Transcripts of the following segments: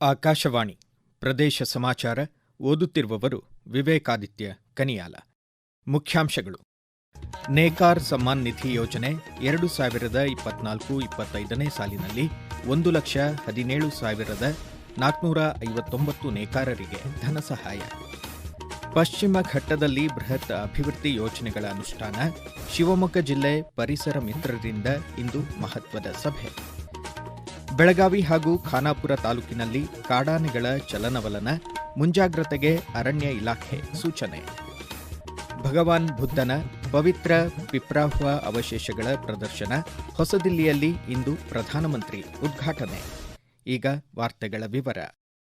ಆಕಾಶವಾಣಿ, ಪ್ರದೇಶ ಸಮಾಚಾರ, ಓದುತ್ತಿರುವವರು ವಿವೇಕಾದಿತ್ಯ ಕನಿಯಾಲ. ಮುಖ್ಯಾಂಶಗಳು. ನೇಕಾರ್ ಸಮ್ಮಾನ್ ನಿಧಿ ಯೋಜನೆ ಎರಡು ಸಾವಿರದ ಇಪ್ಪತ್ನಾಲ್ಕು ಇಪ್ಪತ್ತೈದನೇ ಸಾಲಿನಲ್ಲಿ ಒಂದು ಲಕ್ಷ ಹದಿನೇಳು ಸಾವಿರದ ನಾಲ್ಕುನೂರ ಐವತ್ತೊಂಬತ್ತು ನೇಕಾರರಿಗೆ ಧನ ಸಹಾಯ. ಪಶ್ಚಿಮ ಘಟ್ಟದಲ್ಲಿ ಬೃಹತ್ ಅಭಿವೃದ್ಧಿ ಯೋಜನೆಗಳ ಅನುಷ್ಠಾನ ಶಿವಮೊಗ್ಗ ಜಿಲ್ಲೆ ಪರಿಸರ ಮಿತ್ರರಿಂದ ಇಂದು ಮಹತ್ವದ ಸಭೆ. ಬೆಳಗಾವಿ ಹಾಗೂ ಖಾನಾಪುರ ತಾಲೂಕಿನಲ್ಲಿ ಕಾಡಾನೆಗಳ ಚಲನವಲನ, ಮುಂಜಾಗ್ರತೆಗೆ ಅರಣ್ಯ ಇಲಾಖೆ ಸೂಚನೆ. ಭಗವಾನ್ ಬುದ್ಧನ ಪವಿತ್ರ ಪಿಪ್ರಾಹ್ವ ಅವಶೇಷಗಳ ಪ್ರದರ್ಶನ ಹೊಸದಿಲ್ಲಿಯಲ್ಲಿ ಇಂದು ಪ್ರಧಾನಮಂತ್ರಿ ಉದ್ಘಾಟನೆ. ಈಗ ವಾರ್ತೆಗಳ ವಿವರ.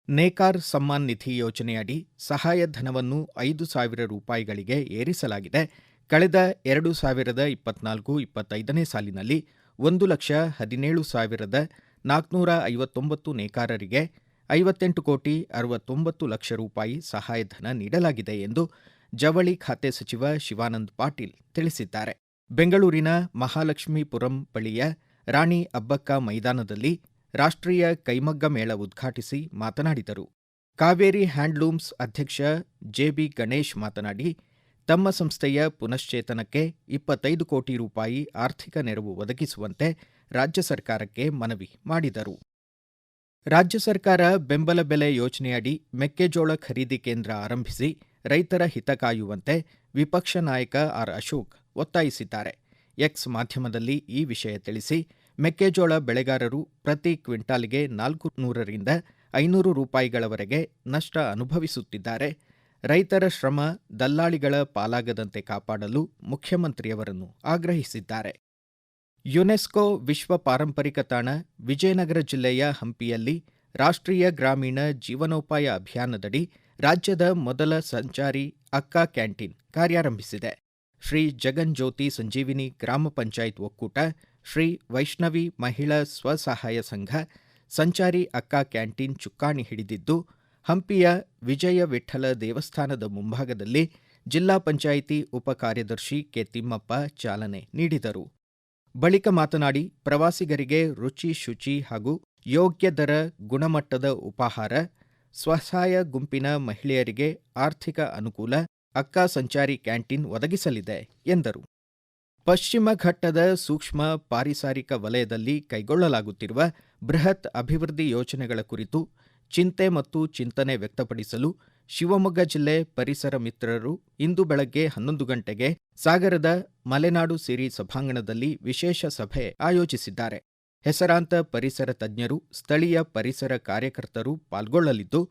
ನೇಕಾರ್ ಸಮ್ಮಾನ್ ನಿಧಿ ಯೋಜನೆಯಡಿ ಸಹಾಯಧನವನ್ನು ಐದು ಸಾವಿರ ರೂಪಾಯಿಗಳಿಗೆ ಏರಿಸಲಾಗಿದೆ. ಕಳೆದ ಎರಡು ಸಾವಿರದ ಇಪ್ಪತ್ನಾಲ್ಕು ಇಪ್ಪತ್ತೈದನೇ ಸಾಲಿನಲ್ಲಿ ಒಂದು ಲಕ್ಷ ಹದಿನೇಳು ಸಾವಿರದ ನಾಲ್ಕುನೂರ ಐವತ್ತೊಂಬತ್ತು ನೇಕಾರರಿಗೆ ಐವತ್ತೆಂಟು ಕೋಟಿ ಅರವತ್ತೊಂಬತ್ತು ಲಕ್ಷ ರೂಪಾಯಿ ಸಹಾಯಧನ ನೀಡಲಾಗಿದೆ ಎಂದು ಜವಳಿ ಖಾತೆ ಸಚಿವ ಶಿವಾನಂದ್ ಪಾಟೀಲ್ ತಿಳಿಸಿದ್ದಾರೆ. ಬೆಂಗಳೂರಿನ ಮಹಾಲಕ್ಷ್ಮೀಪುರಂ ಬಳಿಯ ರಾಣಿ ಅಬ್ಬಕ್ಕ ಮೈದಾನದಲ್ಲಿ ರಾಷ್ಟ್ರೀಯ ಕೈಮಗ್ಗ ಮೇಳ ಉದ್ಘಾಟಿಸಿ ಮಾತನಾಡಿದರು. ಕಾವೇರಿ ಹ್ಯಾಂಡ್ಲೂಮ್ಸ್ ಅಧ್ಯಕ್ಷ ಜೆಬಿ ಗಣೇಶ್ ಮಾತನಾಡಿ ತಮ್ಮ ಸಂಸ್ಥೆಯ ಪುನಶ್ಚೇತನಕ್ಕೆ ಇಪ್ಪತ್ತೈದು ಕೋಟಿ ರೂಪಾಯಿ ಆರ್ಥಿಕ ನೆರವು ಒದಗಿಸುವಂತೆ ರಾಜ್ಯ ಸರ್ಕಾರಕ್ಕೆ ಮನವಿ ಮಾಡಿದರು. ರಾಜ್ಯ ಸರ್ಕಾರ ಬೆಂಬಲ ಬೆಲೆ ಯೋಜನೆಯಡಿ ಮೆಕ್ಕೆಜೋಳ ಖರೀದಿ ಕೇಂದ್ರ ಆರಂಭಿಸಿ ರೈತರ ಹಿತ ಕಾಯುವಂತೆ ವಿಪಕ್ಷ ನಾಯಕ ಆರ್ ಅಶೋಕ್ ಒತ್ತಾಯಿಸಿದ್ದಾರೆ. ಎಕ್ಸ್ ಮಾಧ್ಯಮದಲ್ಲಿ ಈ ವಿಷಯ ತಿಳಿಸಿ, ಮೆಕ್ಕೆಜೋಳ ಬೆಳೆಗಾರರು ಪ್ರತಿ ಕ್ವಿಂಟಾಲ್ಗೆ ನಾಲ್ಕು ನೂರರಿಂದ ಐನೂರು ರೂಪಾಯಿಗಳವರೆಗೆ ನಷ್ಟ ಅನುಭವಿಸುತ್ತಿದ್ದಾರೆ. ರೈತರ ಶ್ರಮ ದಲ್ಲಾಳಿಗಳ ಪಾಲಾಗದಂತೆ ಕಾಪಾಡಲು ಮುಖ್ಯಮಂತ್ರಿಯವರನ್ನು ಆಗ್ರಹಿಸಿದ್ದಾರೆ. ಯುನೆಸ್ಕೋ ವಿಶ್ವ ಪಾರಂಪರಿಕ ತಾಣ ವಿಜಯನಗರ ಜಿಲ್ಲೆಯ ಹಂಪಿಯಲ್ಲಿ ರಾಷ್ಟ್ರೀಯ ಗ್ರಾಮೀಣ ಜೀವನೋಪಾಯ ಅಭಿಯಾನದಡಿ ರಾಜ್ಯದ ಮೊದಲ ಸಂಚಾರಿ ಅಕ್ಕ ಕ್ಯಾಂಟೀನ್ ಕಾರ್ಯಾರಂಭಿಸಿದೆ. ಶ್ರೀ ಜಗನ್ಜ್ಯೋತಿ ಸಂಜೀವಿನಿ ಗ್ರಾಮ ಪಂಚಾಯತ್ ಒಕ್ಕೂಟ, ಶ್ರೀ ವೈಷ್ಣವಿ ಮಹಿಳಾ ಸ್ವಸಹಾಯ ಸಂಘ, ಸಂಚಾರಿ ಅಕ್ಕ ಕ್ಯಾಂಟೀನ್ ಚುಕ್ಕಾಣಿ ಹಿಡಿದಿದ್ದು ಹಂಪಿಯ ವಿಜಯ ವಿಠ್ಠಲ ದೇವಸ್ಥಾನದ ಮುಂಭಾಗದಲ್ಲಿ ಜಿಲ್ಲಾ ಪಂಚಾಯಿತಿ ಉಪ ಕಾರ್ಯದರ್ಶಿ ಕೆ ತಿಮ್ಮಪ್ಪ ಚಾಲನೆ ನೀಡಿದರು. ಬಳಿಕ ಮಾತನಾಡಿ, ಪ್ರವಾಸಿಗರಿಗೆ ರುಚಿ ಶುಚಿ ಹಾಗೂ ಯೋಗ್ಯ ದರ ಗುಣಮಟ್ಟದ ಉಪಾಹಾರ, ಸ್ವಸಹಾಯ ಗುಂಪಿನ ಮಹಿಳೆಯರಿಗೆ ಆರ್ಥಿಕ ಅನುಕೂಲ, ಅಕ್ಕ ಸಂಚಾರಿ ಕ್ಯಾಂಟೀನ್ ಒದಗಿಸಲಿದೆ ಎಂದರು. ಪಶ್ಚಿಮ ಘಟ್ಟದ ಸೂಕ್ಷ್ಮ ಪಾರಿಸಾರಿಕ ವಲಯದಲ್ಲಿ ಕೈಗೊಳ್ಳಲಾಗುತ್ತಿರುವ ಬೃಹತ್ ಅಭಿವೃದ್ಧಿ ಯೋಜನೆಗಳ ಕುರಿತು ಚಿಂತೆ ಮತ್ತು ಚಿಂತನೆ ವ್ಯಕ್ತಪಡಿಸಲು ಶಿವಮೊಗ್ಗ ಜಿಲ್ಲೆ ಪರಿಸರ ಮಿತ್ರರು ಇಂದು ಬೆಳಗ್ಗೆ ಹನ್ನೊಂದು ಗಂಟೆಗೆ ಸಾಗರದ ಮಲೆನಾಡು ಸಿರಿ ಸಭಾಂಗಣದಲ್ಲಿ ವಿಶೇಷ ಸಭೆ ಆಯೋಜಿಸಿದ್ದಾರೆ. ಹೆಸರಾಂತ ಪರಿಸರ ತಜ್ಞರು, ಸ್ಥಳೀಯ ಪರಿಸರ ಕಾರ್ಯಕರ್ತರು ಪಾಲ್ಗೊಳ್ಳಲಿದ್ದು,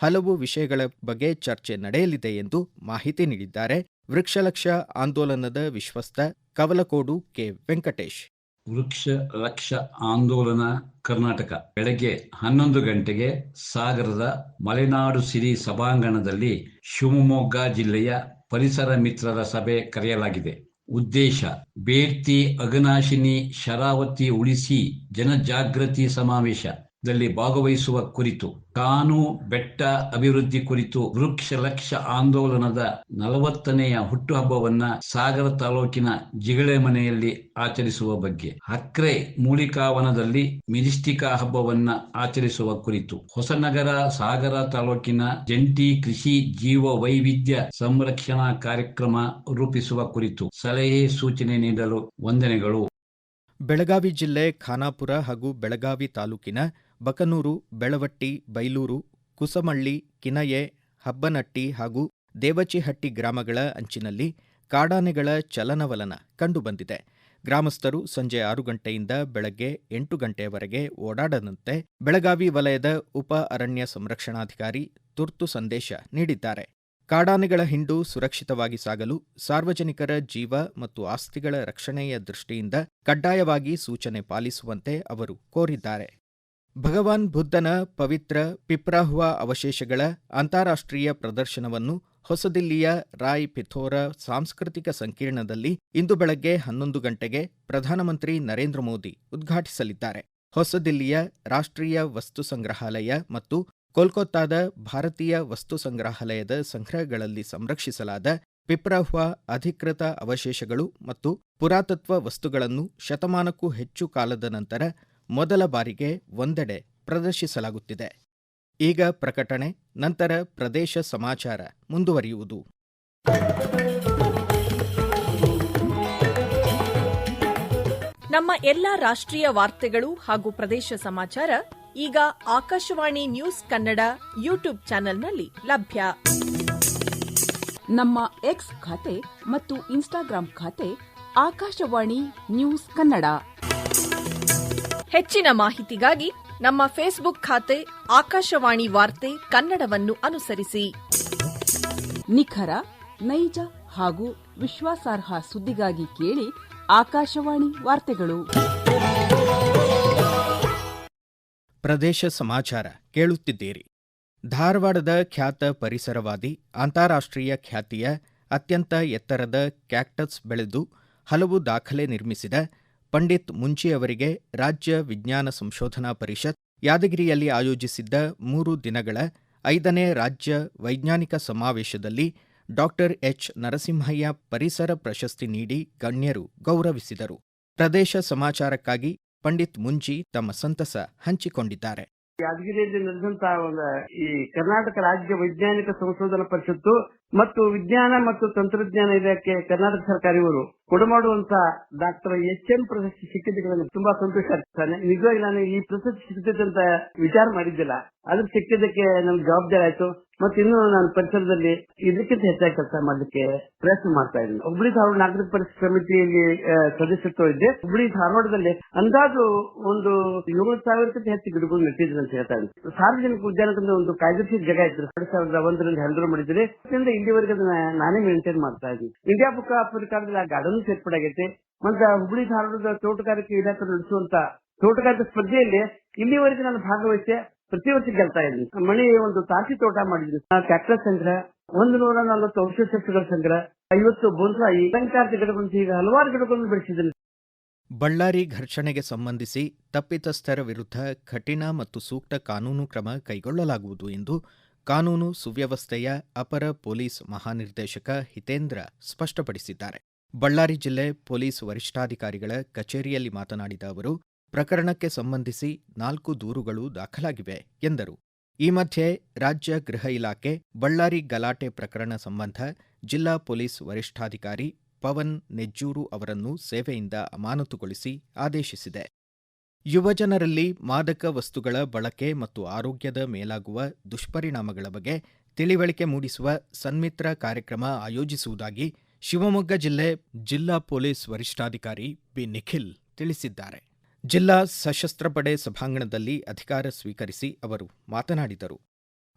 ಹಲವು ವಿಷಯಗಳ ಬಗ್ಗೆ ಚರ್ಚೆ ನಡೆಯಲಿದೆ ಎಂದು ಮಾಹಿತಿ ನೀಡಿದ್ದಾರೆ. ವೃಕ್ಷಲಕ್ಷ ಆಂದೋಲನದ ವಿಶ್ವಸ್ತ ಕವಲಕೋಡು ಕೆ. ವೆಂಕಟೇಶ್. ವೃಕ್ಷ ಲಕ್ಷ ಆಂದೋಲನ, ಕರ್ನಾಟಕ. ಬೆಳಗ್ಗೆ ಹನ್ನೊಂದು ಗಂಟೆಗೆ ಸಾಗರದ ಮಲೆನಾಡು ಸಿರಿ ಸಭಾಂಗಣದಲ್ಲಿ ಶಿವಮೊಗ್ಗ ಜಿಲ್ಲೆಯ ಪರಿಸರ ಮಿತ್ರರ ಸಭೆ ಕರೆಯಲಾಗಿದೆ. ಉದ್ದೇಶ, ಬೇಡ್ತಿ, ಅಗನಾಶಿನಿ, ಶರಾವತಿ ಉಳಿಸಿ ಜನಜಾಗೃತಿ ಸಮಾವೇಶ. ದಲ್ಲಿ ಭಾಗವಹಿಸುವ ಕುರಿತು ಕಾನು ಬೆಟ್ಟ ಅಭಿವೃದ್ಧಿ ಕುರಿತು ವೃಕ್ಷ ಲಕ್ಷ ಆಂದೋಲನದ ನಲವತ್ತನೆಯ ಹುಟ್ಟುಹಬ್ಬವನ್ನ ಸಾಗರ ತಾಲೂಕಿನ ಜಿಗಳೆ ಮನೆಯಲ್ಲಿ ಆಚರಿಸುವ ಬಗ್ಗೆ ಅಕ್ರೆ ಮೂಲಿಕಾವನದಲ್ಲಿ ಮಿರಿಸ್ಟಿಕಾ ಹಬ್ಬವನ್ನ ಆಚರಿಸುವ ಕುರಿತು, ಹೊಸನಗರ ಸಾಗರ ತಾಲೂಕಿನ ಜಂಟಿ ಕೃಷಿ ಜೀವ ವೈವಿಧ್ಯ ಸಂರಕ್ಷಣಾ ಕಾರ್ಯಕ್ರಮ ರೂಪಿಸುವ ಕುರಿತು ಸಲಹೆ ಸೂಚನೆ ನೀಡಲು ವಂದನೆಗಳು. ಬೆಳಗಾವಿ ಜಿಲ್ಲೆ ಖಾನಾಪುರ ಹಾಗೂ ಬೆಳಗಾವಿ ತಾಲೂಕಿನ ಬಕನೂರು, ಬೆಳವಟ್ಟಿ, ಬೈಲೂರು, ಕುಸಮಳ್ಳಿ, ಕಿನಯೆ, ಹಬ್ಬನಟ್ಟಿ ಹಾಗೂ ದೇವಚಿಹಟ್ಟಿ ಗ್ರಾಮಗಳ ಅಂಚಿನಲ್ಲಿ ಕಾಡಾನೆಗಳ ಚಲನವಲನ ಕಂಡುಬಂದಿದೆ. ಗ್ರಾಮಸ್ಥರು ಸಂಜೆ ಆರು ಗಂಟೆಯಿಂದ ಬೆಳಗ್ಗೆ ಎಂಟು ಗಂಟೆಯವರೆಗೆ ಓಡಾಡದಂತೆ ಬೆಳಗಾವಿ ವಲಯದ ಉಪ ಅರಣ್ಯ ಸಂರಕ್ಷಣಾಧಿಕಾರಿ ತುರ್ತು ಸಂದೇಶ ನೀಡಿದ್ದಾರೆ. ಕಾಡಾನೆಗಳ ಹಿಂಡು ಸುರಕ್ಷಿತವಾಗಿ ಸಾಗಲು ಸಾರ್ವಜನಿಕರ ಜೀವ ಮತ್ತು ಆಸ್ತಿಗಳ ರಕ್ಷಣೆಯ ದೃಷ್ಟಿಯಿಂದ ಕಡ್ಡಾಯವಾಗಿ ಸೂಚನೆ ಪಾಲಿಸುವಂತೆ ಅವರು ಕೋರಿದ್ದಾರೆ. ಭಗವಾನ್ ಬುದ್ಧನ ಪವಿತ್ರ ಪಿಪ್ರಾಹ್ವ ಅವಶೇಷಗಳ ಅಂತಾರಾಷ್ಟ್ರೀಯ ಪ್ರದರ್ಶನವನ್ನು ಹೊಸದಿಲ್ಲಿಯ ರಾಯ್ ಪಿಥೋರ ಸಾಂಸ್ಕೃತಿಕ ಸಂಕೀರ್ಣದಲ್ಲಿ ಇಂದು ಬೆಳಗ್ಗೆ ಹನ್ನೊಂದು ಗಂಟೆಗೆ ಪ್ರಧಾನಮಂತ್ರಿ ನರೇಂದ್ರ ಮೋದಿ ಉದ್ಘಾಟಿಸಲಿದ್ದಾರೆ. ಹೊಸದಿಲ್ಲಿಯ ರಾಷ್ಟ್ರೀಯ ವಸ್ತು ಸಂಗ್ರಹಾಲಯ ಮತ್ತು ಕೋಲ್ಕತ್ತಾದ ಭಾರತೀಯ ವಸ್ತು ಸಂಗ್ರಹಾಲಯದ ಸಂಗ್ರಹಗಳಲ್ಲಿ ಸಂರಕ್ಷಿಸಲಾದ ಪಿಪ್ರಾಹ್ವ ಅಧಿಕೃತ ಅವಶೇಷಗಳು ಮತ್ತು ಪುರಾತತ್ವ ವಸ್ತುಗಳನ್ನು ಶತಮಾನಕ್ಕೂ ಹೆಚ್ಚು ಕಾಲದ ನಂತರ ಮೊದಲ ಬಾರಿಗೆ ಒಂದೆಡೆ ಪ್ರದರ್ಶಿಸಲಾಗುತ್ತಿದೆ. ಈಗ ಪ್ರಕಟಣೆ ನಂತರ ಪ್ರದೇಶ ಸಮಾಚಾರ ಮುಂದುವರಿಯುವುದು. ನಮ್ಮ ಎಲ್ಲಾ ರಾಷ್ಟ್ರೀಯ ವಾರ್ತೆಗಳು ಹಾಗೂ ಪ್ರದೇಶ ಸಮಾಚಾರ ಈಗ ಆಕಾಶವಾಣಿ ನ್ಯೂಸ್ ಕನ್ನಡ ಯೂಟ್ಯೂಬ್ ಚಾನೆಲ್ನಲ್ಲಿ ಲಭ್ಯ. ನಮ್ಮ ಎಕ್ಸ್ ಖಾತೆ ಮತ್ತು ಇನ್ಸ್ಟಾಗ್ರಾಂ ಖಾತೆ ಆಕಾಶವಾಣಿ ನ್ಯೂಸ್ ಕನ್ನಡ. ಹೆಚ್ಚಿನ ಮಾಹಿತಿಗಾಗಿ ನಮ್ಮ ಫೇಸ್ಬುಕ್ ಖಾತೆ ಆಕಾಶವಾಣಿ ವಾರ್ತೆ ಕನ್ನಡವನ್ನು ಅನುಸರಿಸಿ. ನಿಖರ ನೈಜ ಹಾಗೂ ವಿಶ್ವಾಸಾರ್ಹ ಸುದ್ದಿಗಾಗಿ ಕೇಳಿ ಆಕಾಶವಾಣಿ ವಾರ್ತೆಗಳು. ಪ್ರದೇಶ ಸಮಾಚಾರ ಕೇಳುತ್ತಿದ್ದೀರಿ. ಧಾರವಾಡದ ಖ್ಯಾತ ಪರಿಸರವಾದಿ ಅಂತಾರಾಷ್ಟ್ರೀಯ ಖ್ಯಾತಿಯ ಅತ್ಯಂತ ಎತ್ತರದ ಕ್ಯಾಕ್ಟಸ್ ಬೆಳೆದು ಹಲವು ದಾಖಲೆ ನಿರ್ಮಿಸಿದ ಪಂಡಿತ್ ಮುಂಚಿ ಅವರಿಗೆ ರಾಜ್ಯ ವಿಜ್ಞಾನ ಸಂಶೋಧನಾ ಪರಿಷತ್ ಯಾದಗಿರಿಯಲ್ಲಿ ಆಯೋಜಿಸಿದ್ದ ಮೂರು ದಿನಗಳ ಐದನೇ ರಾಜ್ಯ ವೈಜ್ಞಾನಿಕ ಸಮಾವೇಶದಲ್ಲಿ ಡಾಕ್ಟರ್ ಎಚ್. ನರಸಿಂಹಯ್ಯ ಪರಿಸರ ಪ್ರಶಸ್ತಿ ನೀಡಿ ಗಣ್ಯರು ಗೌರವಿಸಿದರು. ಪ್ರದೇಶ ಸಮಾಚಾರಕ್ಕಾಗಿ ಪಂಡಿತ್ ಮುಂಚಿ ತಮ್ಮ ಸಂತಸ ಹಂಚಿಕೊಂಡಿದ್ದಾರೆ. ಯಾದಗಿರಿಯಲ್ಲಿ ನಡೆದಂತಹ ಈ ಕರ್ನಾಟಕ ರಾಜ್ಯ ವೈಜ್ಞಾನಿಕ ಸಂಶೋಧನಾ ಪರಿಷತ್ತು ಮತ್ತು ವಿಜ್ಞಾನ ಮತ್ತು ತಂತ್ರಜ್ಞಾನ ಇಲಾಖೆ ಕರ್ನಾಟಕ ಸರ್ಕಾರ ಇವರು ಕೊಡಮಾಡುವಂತ ಡಾಕ್ಟರ್ ಎಚ್ ಎಂ ಪ್ರಶಸ್ತಿ ಸಿಕ್ಕಿದ್ದಕ್ಕೆ ತುಂಬಾ ಸಂತೋಷ ಆಗ್ತಾನೆ ನಿಜವಾಗಿ ನಾನು ಈ ಪ್ರಶಸ್ತಿ ಅಂತ ವಿಚಾರ ಮಾಡಿದ್ದಿಲ್ಲ. ಅದ್ರ ಸಿಕ್ಕಿದ್ದಕ್ಕೆ ನನ್ಗೆ ಜವಾಬ್ದಾರಿ ಆಯ್ತು. ಮತ್ತೆ ಇನ್ನು ನಾನು ಪರಿಸರದಲ್ಲಿ ಇದಕ್ಕಿಂತ ಹೆಚ್ಚಾಗಿ ಕೆಲಸ ಮಾಡ್ಲಿಕ್ಕೆ ಪ್ರಯತ್ನ ಮಾಡ್ತಾ ಇದ್ದೀನಿ. ಹುಬ್ಳಿ ಧಾರವಾಡ ನಾಗರಿಕ ಪರಿಸ್ಥಿತಿ ಸಮಿತಿಯಲ್ಲಿ ಸದಸ್ಯತ್ವ ಇದ್ದೆ ಹುಬ್ಳಿ ಧಾರವಾಡದಲ್ಲಿ ಅಂದಾಜು ಒಂದು ಏಳು ಸಾವಿರಕ್ಕಿಂತ ಹೆಚ್ಚು ಗಿಡಗಳು ನೆಟ್ಟಿದ್ರು ಅಂತ ಹೇಳ್ತಾ ಇದ್ದೀನಿ. ಸಾರ್ವಜನಿಕ ಉದ್ಯಾನಕ್ಕೆ ಒಂದು ಕಾಯ್ದಿರಿಸಿದ ಜಗ ಇತ್ತು. ಎರಡ್ ಸಾವಿರದ ಒಂದರಿಂದ ಹ್ಯಾಂಡಲ್ ಮಾಡಿದ್ರೆ ಇಲ್ಲಿವರೆಗೆ ಅದನ್ನ ನಾನೇ ಮೇಂಟೈನ್ ಮಾಡ್ತಾ ಇದ್ದೀನಿ. ಇಂಡಿಯಾ ಬುಕ್ ಆಫ್ ರೆಕಾರ್ಡ್ ಆ ಗಾರ್ಡನ್ ಸೇರ್ಪಡಾಗೈತೆ ಮತ್ತೆ ಹುಬ್ಳಿ ಧಾರವಾಡದ ತೋಟಗಾರಿಕೆ ಇಲಾಖೆ ನಡೆಸುವಂತ ತೋಟಗಾರಿಕೆ ಸ್ಪರ್ಧೆಯಲ್ಲಿ ಇಲ್ಲಿವರೆಗೆ ನಾನು ಭಾಗವಹಿಸಿ ಪ್ರತಿ ವರ್ಷ ಗೆಲ್ತಾ ಇದ್ದೀನಿ. ಮಣಿ ಒಂದು ತಾಸಿ ತೋಟ ಮಾಡಿದ್ರು. ಕ್ಯಾಕ್ಟಸ್ ಸಂಗ್ರಹ, ಒಂದು ನೂರ ನಲವತ್ತು ಔಷಧ ಸಸ್ಯಗಳ ಸಂಗ್ರಹ, ಐವತ್ತು ಬೋನ್ಸಾಯಿ ಅಲಂಕಾರದ ಗಿಡಗಳನ್ನು ಈಗ ಹಲವಾರು ಗಿಡಗಳನ್ನು ಬೆಳೆಸಿದ್ದೀನಿ. ಬಳ್ಳಾರಿ ಘರ್ಷಣೆಗೆ ಸಂಬಂಧಿಸಿ ತಪ್ಪಿತಸ್ಥರ ವಿರುದ್ಧ ಕಠಿಣ ಮತ್ತು ಸೂಕ್ತ ಕಾನೂನು ಕ್ರಮ ಕೈಗೊಳ್ಳಲಾಗುವುದು ಎಂದು ಕಾನೂನು ಸುವ್ಯವಸ್ಥೆಯ ಅಪರ ಪೊಲೀಸ್ ಮಹಾನಿರ್ದೇಶಕ ಹಿತೇಂದ್ರ ಸ್ಪಷ್ಟಪಡಿಸಿದ್ದಾರೆ. ಬಳ್ಳಾರಿ ಜಿಲ್ಲೆ ಪೊಲೀಸ್ ವರಿಷ್ಠಾಧಿಕಾರಿಗಳ ಕಚೇರಿಯಲ್ಲಿ ಮಾತನಾಡಿದ ಅವರು, ಪ್ರಕರಣಕ್ಕೆ ಸಂಬಂಧಿಸಿ ನಾಲ್ಕು ದೂರುಗಳು ದಾಖಲಾಗಿವೆ ಎಂದರು. ಈ ಮಧ್ಯೆ ರಾಜ್ಯ ಗೃಹ ಇಲಾಖೆ, ಬಳ್ಳಾರಿ ಗಲಾಟೆ ಪ್ರಕರಣ ಸಂಬಂಧ ಜಿಲ್ಲಾ ಪೊಲೀಸ್ ವರಿಷ್ಠಾಧಿಕಾರಿ ಪವನ್ ನೆಜ್ಜೂರು ಅವರನ್ನು ಸೇವೆಯಿಂದ ಅಮಾನತುಗೊಳಿಸಿ ಆದೇಶಿಸಿದೆ. ಯುವಜನರಲ್ಲಿ ಮಾದಕ ವಸ್ತುಗಳ ಬಳಕೆ ಮತ್ತು ಆರೋಗ್ಯದ ಮೇಲಾಗುವ ದುಷ್ಪರಿಣಾಮಗಳ ಬಗ್ಗೆ ತಿಳಿವಳಿಕೆ ಮೂಡಿಸುವ ಸನ್ಮಿತ್ರ ಕಾರ್ಯಕ್ರಮ ಆಯೋಜಿಸುವುದಾಗಿ ಶಿವಮೊಗ್ಗ ಜಿಲ್ಲೆ ಜಿಲ್ಲಾ ಪೊಲೀಸ್ ವರಿಷ್ಠಾಧಿಕಾರಿ ಬಿ. ನಿಖಿಲ್ ತಿಳಿಸಿದ್ದಾರೆ. ಜಿಲ್ಲಾ ಸಶಸ್ತ್ರ ಪಡೆ ಸಭಾಂಗಣದಲ್ಲಿ ಅಧಿಕಾರ ಸ್ವೀಕರಿಸಿ ಅವರು ಮಾತನಾಡಿದರು.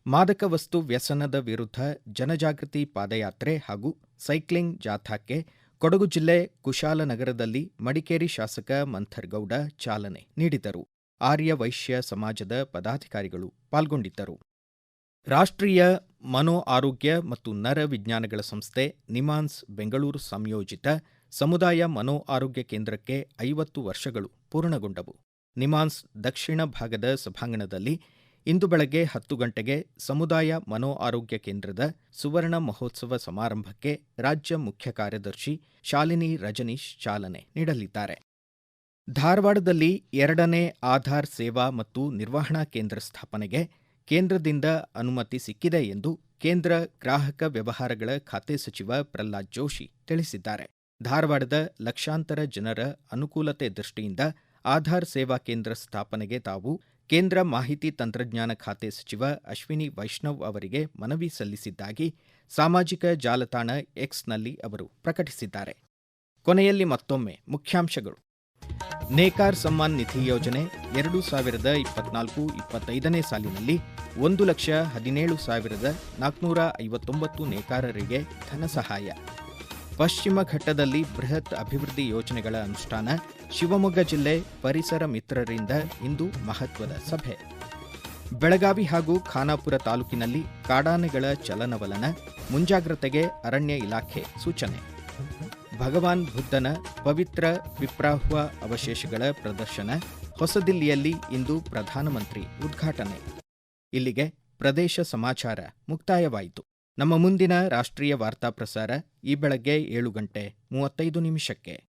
ಮಾದಕ ವಸ್ತು ವ್ಯಸನದ ವಿರುದ್ಧ ಜನಜಾಗೃತಿ ಪಾದಯಾತ್ರೆ ಹಾಗೂ ಸೈಕ್ಲಿಂಗ್ ಜಾಥಾಕ್ಕೆ ಕೊಡಗು ಜಿಲ್ಲೆ ಕುಶಾಲನಗರದಲ್ಲಿ ಮಡಿಕೇರಿ ಶಾಸಕ ಮಂಥರ್ಗೌಡ ಚಾಲನೆ ನೀಡಿದರು. ಆರ್ಯ ವೈಶ್ಯ ಸಮಾಜದ ಪದಾಧಿಕಾರಿಗಳು ಪಾಲ್ಗೊಂಡಿದ್ದರು. ರಾಷ್ಟ್ರೀಯ ಮನೋ ಆರೋಗ್ಯ ಮತ್ತು ನರ ವಿಜ್ಞಾನಗಳ ಸಂಸ್ಥೆ ನಿಮಾನ್ಸ್ ಬೆಂಗಳೂರು ಸಂಯೋಜಿತ ಸಮುದಾಯ ಮನೋ ಆರೋಗ್ಯ ಕೇಂದ್ರಕ್ಕೆ ಐವತ್ತು ವರ್ಷಗಳು ಪೂರ್ಣಗೊಂಡವು. ನಿಮಾನ್ಸ್ ದಕ್ಷಿಣ ಭಾಗದ ಸಭಾಂಗಣದಲ್ಲಿ ಇಂದು ಬೆಳಗ್ಗೆ ಹತ್ತು ಗಂಟೆಗೆ ಸಮುದಾಯ ಮನೋ ಆರೋಗ್ಯ ಕೇಂದ್ರದ ಸುವರ್ಣ ಮಹೋತ್ಸವ ಸಮಾರಂಭಕ್ಕೆ ರಾಜ್ಯ ಮುಖ್ಯ ಕಾರ್ಯದರ್ಶಿ ಶಾಲಿನಿ ರಜನೀಶ್ ಚಾಲನೆ ನೀಡಲಿದ್ದಾರೆ. ಧಾರವಾಡದಲ್ಲಿ ಎರಡನೇ ಆಧಾರ್ ಸೇವಾ ಮತ್ತು ನಿರ್ವಹಣಾ ಕೇಂದ್ರ ಸ್ಥಾಪನೆಗೆ ಕೇಂದ್ರದಿಂದ ಅನುಮತಿ ಸಿಕ್ಕಿದೆ ಎಂದು ಕೇಂದ್ರ ಗ್ರಾಹಕ ವ್ಯವಹಾರಗಳ ಖಾತೆ ಸಚಿವ ಪ್ರಹ್ಲಾದ್ ಜೋಶಿ ತಿಳಿಸಿದ್ದಾರೆ. ಧಾರವಾಡದ ಲಕ್ಷಾಂತರ ಜನರ ಅನುಕೂಲತೆ ದೃಷ್ಟಿಯಿಂದ ಆಧಾರ್ ಸೇವಾ ಕೇಂದ್ರ ಸ್ಥಾಪನೆಗೆ ತಾವು ಕೇಂದ್ರ ಮಾಹಿತಿ ತಂತ್ರಜ್ಞಾನ ಖಾತೆ ಸಚಿವ ಅಶ್ವಿನಿ ವೈಷ್ಣವ್ ಅವರಿಗೆ ಮನವಿ ಸಲ್ಲಿಸಿದ್ದಾಗಿ ಸಾಮಾಜಿಕ ಜಾಲತಾಣ ಎಕ್ಸ್ನಲ್ಲಿ ಅವರು ಪ್ರಕಟಿಸಿದ್ದಾರೆ. ಕೊನೆಯಲ್ಲಿ ಮತ್ತೊಮ್ಮೆ ಮುಖ್ಯಾಂಶಗಳು. ನೇಕಾರ್ ಸಮ್ಮಾನ್ ನಿಧಿ ಯೋಜನೆ ಎರಡು ಸಾವಿರದ ಇಪ್ಪತ್ನಾಲ್ಕು ಇಪ್ಪತ್ತೈದನೇ ಸಾಲಿನಲ್ಲಿ ಒಂದು ಲಕ್ಷ ಹದಿನೇಳು ಸಾವಿರದ ನಾಲ್ಕುನೂರ ಐವತ್ತೊಂಬತ್ತು ನೇಕಾರರಿಗೆ ಧನ ಸಹಾಯ. ಪಶ್ಚಿಮ ಘಟ್ಟದಲ್ಲಿ ಬೃಹತ್ ಅಭಿವೃದ್ಧಿ ಯೋಜನೆಗಳ ಅನುಷ್ಠಾನ, ಶಿವಮೊಗ್ಗ ಜಿಲ್ಲೆ ಪರಿಸರ ಮಿತ್ರರಿಂದ ಇಂದು ಮಹತ್ವದ ಸಭೆ. ಬೆಳಗಾವಿ ಹಾಗೂ ಖಾನಾಪುರ ತಾಲೂಕಿನಲ್ಲಿ ಕಾಡಾನೆಗಳ ಚಲನವಲನ, ಮುಂಜಾಗ್ರತೆಗೆ ಅರಣ್ಯ ಇಲಾಖೆ ಸೂಚನೆ. ಭಗವಾನ್ ಬುದ್ಧನ ಪವಿತ್ರ ವಿಪ್ರಾಹ್ವ ಅವಶೇಷಗಳ ಪ್ರದರ್ಶನ, ಹೊಸದಿಲ್ಲಿಯಲ್ಲಿ ಇಂದು ಪ್ರಧಾನಮಂತ್ರಿ ಉದ್ಘಾಟನೆ. ಇಲ್ಲಿಗೆ ಪ್ರದೇಶ ಸಮಾಚಾರ ಮುಕ್ತಾಯವಾಯಿತು. ನಮ್ಮ ಮುಂದಿನ ರಾಷ್ಟ್ರೀಯ ವಾರ್ತಾ ಪ್ರಸಾರ ಈ ಬೆಳಗ್ಗೆ ಏಳು ಗಂಟೆ ಮೂವತ್ತೈದು ನಿಮಿಷಕ್ಕೆ.